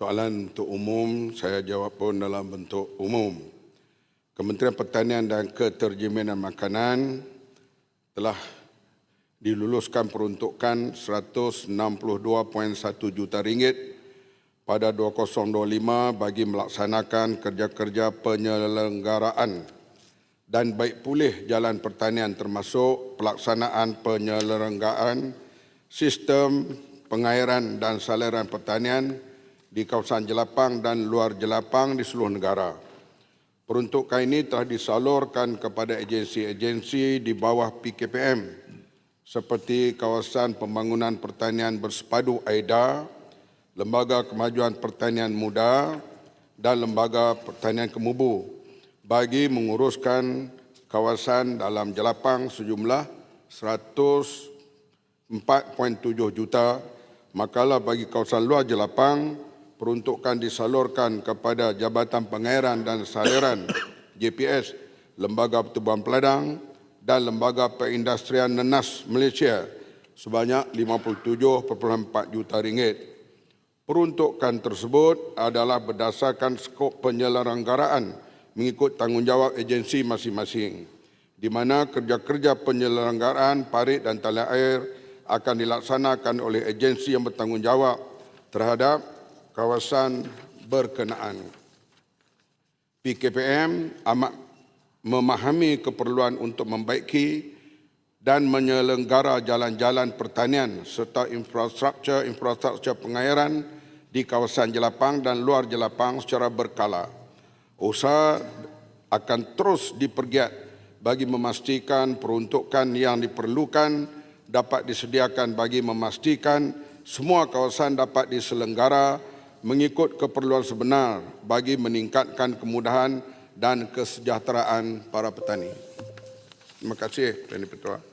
Soalan untuk umum, saya jawab pun dalam bentuk umum. Kementerian Pertanian dan Keterjaminan Makanan telah diluluskan peruntukan 162.1 juta ringgit pada 2025 bagi melaksanakan kerja-kerja penyelenggaraan dan baik pulih jalan pertanian termasuk pelaksanaan penyelenggaraan sistem pengairan dan saliran pertanian di kawasan jelapang dan luar jelapang di seluruh negara. Peruntukan ini telah disalurkan kepada agensi-agensi di bawah PKPM seperti Kawasan Pembangunan Pertanian Bersepadu AIDA, Lembaga Kemajuan Pertanian Muda dan Lembaga Pertanian Kemubu bagi menguruskan kawasan dalam jelapang sejumlah 104.7 juta makalah bagi kawasan luar jelapang peruntukan disalurkan kepada Jabatan Pengairan dan Saliran JPS Lembaga Pertubuhan Peladang dan Lembaga Perindustrian Nenas Malaysia sebanyak 57.4 juta ringgit. Peruntukan tersebut adalah berdasarkan skop penyelenggaraan mengikut tanggungjawab agensi masing-masing di mana kerja-kerja penyelenggaraan parit dan talian air akan dilaksanakan oleh agensi yang bertanggungjawab terhadap kawasan berkenaan. PKPM amat memahami keperluan untuk membaiki dan menyelenggara jalan-jalan pertanian serta infrastruktur-infrastruktur pengairan di kawasan jelapang dan luar jelapang secara berkala. Usaha akan terus dipergiat bagi memastikan peruntukan yang diperlukan dapat disediakan bagi memastikan semua kawasan dapat diselenggara mengikut keperluan sebenar bagi meningkatkan kemudahan dan kesejahteraan para petani. Terima kasih, Tuan Ketua.